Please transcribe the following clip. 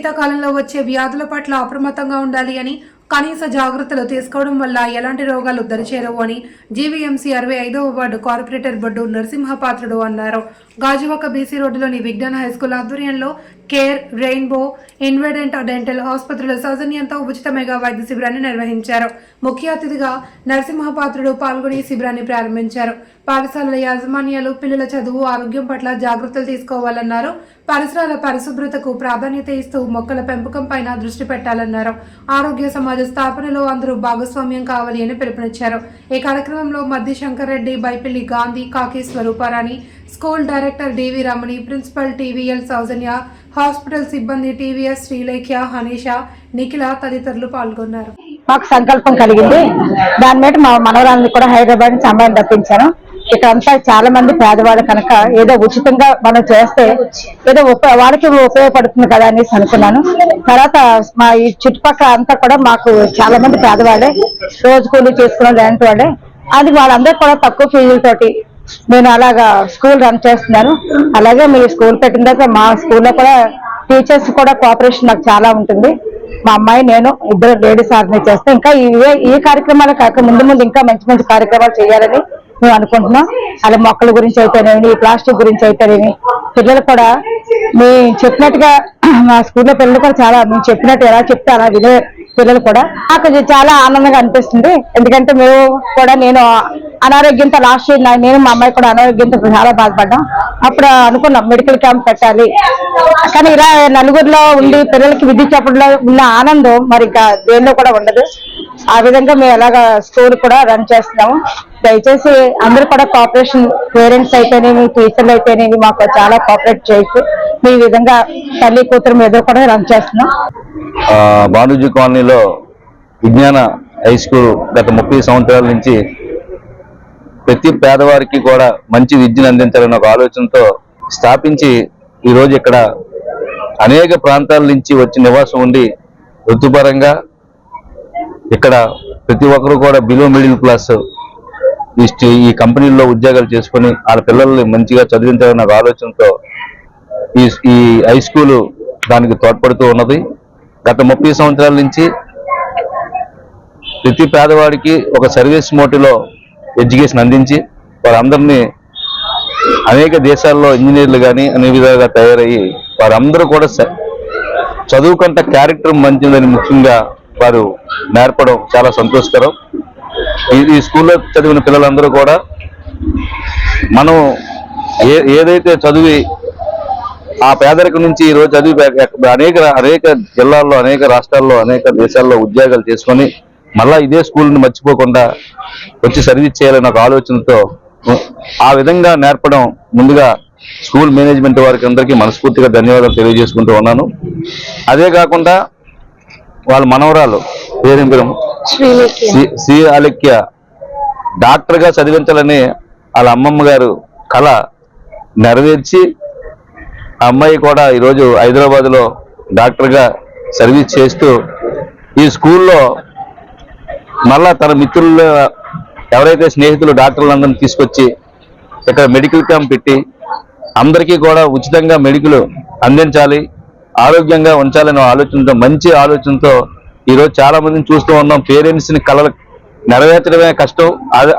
శీతాకాలంలో వచ్చే వ్యాధుల పట్ల అప్రమత్తంగా ఉండాలి అని కనీస జాగ్రత్తలు తీసుకోవడం వల్ల ఎలాంటి రోగాలు దరిచేరవు అని జీవీఎంసీ అరవై ఐదవ వార్డు కార్పొరేటర్ బొడ్డు నరసింహపాత్రుడు అన్నారు. గాజువాక బీసీ రోడ్డులోని విజ్ఞాన హైస్కూల్ ఆధ్వర్యంలో కేర్ రెయిన్బో ఇన్వెడెంట్ డెంటల్ ఆసుపత్రుల సౌజన్యంతో ఉచిత మెగా వైద్య శిబిరాన్ని నిర్వహించారు. ముఖ్య అతిథిగా నరసింహపాత్రుడు పాల్గొని శిబిరాన్ని ప్రారంభించారు. పాఠశాలల యాజమాన్యాలు పిల్లల చదువు ఆరోగ్యం పట్ల జాగ్రత్తలు తీసుకోవాలన్నారు. పరిసరాల పరిశుభ్రతకు ప్రాధాన్యత ఇస్తూ మొక్కల పెంపకం పైన దృష్టి పెట్టాలన్నారు. ఆరోగ్య సమాజ స్థాపనలో అందరూ భాగస్వామ్యం కావాలి అని పిలుపునిచ్చారు. ఈ కార్యక్రమంలో మద్ది Shankar Reddy Baipilli Gandhi Kaki Swarooparani school director D V Ramani principal T V L Soujanya hospital సిబ్బంది T V S Sreelekhya Hanisha Nikhila తదితరులు పాల్గొన్నారు. మాకు సంకల్పం కలిగింది. దాని మీద మా మనవరాలని కూడా హైదరాబాద్ నుంచి అమ్మాయిని తప్పించాను ఇక్కడ అంతా చాలా మంది పేదవాళ్ళు కనుక ఏదో ఉచితంగా మనం చేస్తే ఏదో ఉప- వాళ్ళకి ఉపయోగపడుతుంది కదా అనేసి అనుకున్నాను. తర్వాత మా ఈ చుట్టుపక్కల అంతా కూడా మాకు చాలా మంది పేదవాళ్ళే రోజు కూలీ చేసుకునే లాంటి వాళ్ళే. అది వాళ్ళందరూ కూడా తక్కువ ఫీజులతోటి నేను అలాగా స్కూల్ రన్ చేస్తున్నాను. అలాగే మీ స్కూల్ పెట్టిన తర్వాత మా స్కూల్లో కూడా టీచర్స్ కూడా కోఆపరేషన్ నాకు చాలా ఉంటుంది. మా అమ్మాయి నేను ఇద్దరు లేడీస్ ఆర్గనైజ్ చేస్తే. ఇంకా ఇవే ఈ కార్యక్రమాలు కాక ముందు ముందు ఇంకా మంచి మంచి కార్యక్రమాలు చేయాలని మేము అనుకుంటున్నాం. అలా మొక్కల గురించి అయితేనేమి ఈ ప్లాస్టిక్ గురించి అయితేనేమి పిల్లలు కూడా మీ చెప్పినట్టుగా మా స్కూల్లో పిల్లలు కూడా చాలా మేము చెప్పినట్టు ఎలా చెప్తే అలా వినే పిల్లలు కూడా. నాకు చాలా ఆనందంగా అనిపిస్తుంది. ఎందుకంటే మేము కూడా నేను అనారోగ్యంతో లాస్ట్ ఇయర్ నేను మా అమ్మాయి కూడా అనారోగ్యంతో చాలా బాధపడ్డాం. అప్పుడు అనుకున్నాం మెడికల్ క్యాంప్ పెట్టాలి. కానీ ఇలా నలుగురిలో ఉండి పిల్లలకి విద్య చెప్పడంలో ఉన్న ఆనందం మరి ఇంకా దేనిలో కూడా ఉండదు. ఆ విధంగా మేము ఎలాగా స్కూల్ కూడా రన్ చేస్తున్నాము. దయచేసి అందరూ కూడా కోఆపరేషన్ పేరెంట్స్ అయితేనేమి టీచర్లు అయితేనేమి మాకు చాలా కోఆపరేట్ చేసి మీ విధంగా తల్లి కూతురు మీద కూడా రన్ చేస్తున్నాం. ఆ, బానూజీ కాలనీలో విజ్ఞాన హై స్కూల్ గత ముప్పై సంవత్సరాల నుంచి ప్రతి పేదవారికి కూడా మంచి విద్యను అందించాలన్న ఒక ఆలోచనతో స్థాపించి ఈరోజు ఇక్కడ అనేక ప్రాంతాల నుంచి వచ్చి నివాసం ఉండి వృత్తిపరంగా ఇక్కడ ప్రతి ఒక్కరు కూడా బిలో మిడిల్ క్లాస్ ఈ స్టే- ఈ కంపెనీల్లో ఉద్యోగాలు చేసుకొని వాళ్ళ పిల్లల్ని మంచిగా చదివించాలన్న ఒక ఆలోచనతో ఈ ఈ హై స్కూలు దానికి తోడ్పడుతూ ఉన్నది. గత ముప్పై సంవత్సరాల నుంచి ప్రతి పేదవాడికి ఒక సర్వీస్ మోటిలో ఎడ్యుకేషన్ అందించి వారందరినీ అనేక దేశాల్లో ఇంజనీర్లు కానీ అనే విధాలుగా తయారయ్యి వారందరూ కూడా స- చదువుకుంట క్యారెక్టర్ మంచిదని ముఖ్యంగా వారు నేర్పడం చాలా సంతోషకరం. ఈ ఈ స్కూల్లో చదివిన పిల్లలందరూ కూడా మనం ఏ ఏదైతే చదివి ఆ పేదరికం నుంచి ఈరోజు చదివి అనేక అనేక జిల్లాల్లో అనేక రాష్ట్రాల్లో అనేక దేశాల్లో ఉద్యోగాలు చేసుకొని మళ్ళా ఇదే స్కూల్ని మర్చిపోకుండా వచ్చి సర్వీస్ చేయాలన్న ఒక ఆలోచనతో ఆ విధంగా నేర్పడం ముందుగా స్కూల్ మేనేజ్మెంట్ వారికి అందరికీ మనస్ఫూర్తిగా ధన్యవాదాలు తెలియజేసుకుంటూ ఉన్నాను. అదే కాకుండా వాళ్ళ మనవరాలు పేరేం పేరు? సి- సి అలెక్య డాక్టర్గా చదివించాలని వాళ్ళ అమ్మమ్మ గారు కళ నెరవేర్చి అమ్మాయి కూడా ఈరోజు హైదరాబాద్లో డాక్టర్గా సర్వీస్ చేస్తూ ఈ స్కూల్లో మళ్ళా తన మిత్రులు ఎవరైతే స్నేహితులు డాక్టర్లందరినీ తీసుకొచ్చి ఇక్కడ మెడికల్ క్యాంప్ పెట్టి అందరికీ కూడా ఉచితంగా మెడికల్ అందించాలి ఆరోగ్యంగా ఉంచాలనే ఆలోచనతో మంచి ఆలోచనతో ఈరోజు చాలా మందిని చూస్తూ ఉన్నాం. పేరెంట్స్ని కళలు నెరవేర్చడమే కష్టం. అదే